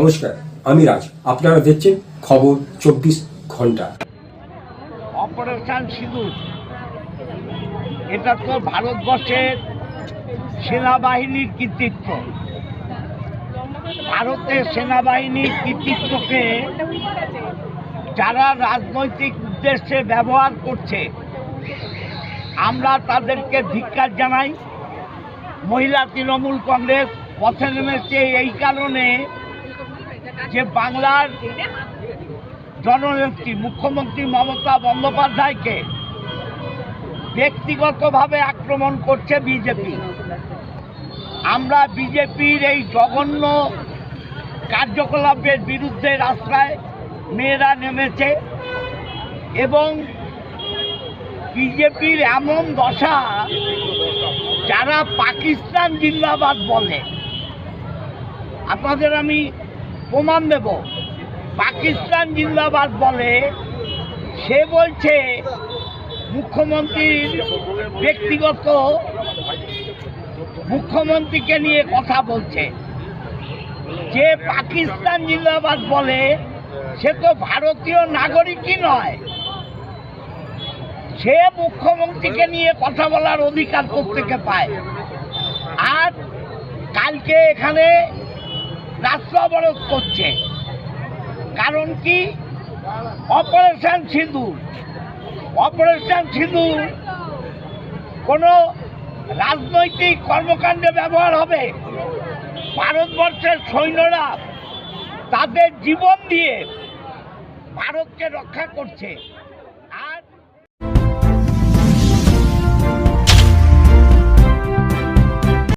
নমস্কার, আমি রাজ। আপনারা দেখছেন খবর চব্বিশ ঘণ্টা। অপারেশন সিঁদুর। এটা তো ভারতবর্ষের সেনাবাহিনীর কৃতিত্ব। ভারতের সেনাবাহিনীর কৃতিত্বকে যারা রাজনৈতিক উদ্দেশ্যে ব্যবহার করছে, আমরা তাদেরকে ধিক্কার জানাই। মহিলা তৃণমূল কংগ্রেস পথে নেমেছে এই কারণে যে বাংলার জননেত্রী মুখ্যমন্ত্রী মমতা বন্দ্যোপাধ্যায়কে ব্যক্তিগতভাবে আক্রমণ করছে বিজেপি। আমরা বিজেপির এই জঘন্য কার্যকলাপের বিরুদ্ধে রাস্তায় মেয়েরা নেমেছে এবং বিজেপির এমন দশা যারা পাকিস্তান জিন্দাবাদ বলে। আপনাদের আমি প্রমাণ দেব। পাকিস্তান জিন্দাবাদ বলে সে বলছে, মুখ্যমন্ত্রীর ব্যক্তিগত মুখ্যমন্ত্রীকে নিয়ে কথা বলছে। যে পাকিস্তান জিন্দাবাদ বলে, সে তো ভারতীয় নাগরিকই নয়। সে মুখ্যমন্ত্রীকে নিয়ে কথা বলার অধিকার থেকে পায়। আর কালকে এখানে রাস্তা অবরোধ করছে। কারণ কি? অপারেশন সিঁদুর। অপারেশন সিঁদুর কোনো রাজনৈতিক কর্মকাণ্ডে ব্যবহার হবে। ভারতবর্ষের সৈন্যরা তাদের জীবন দিয়ে ভারতকে রক্ষা করছে।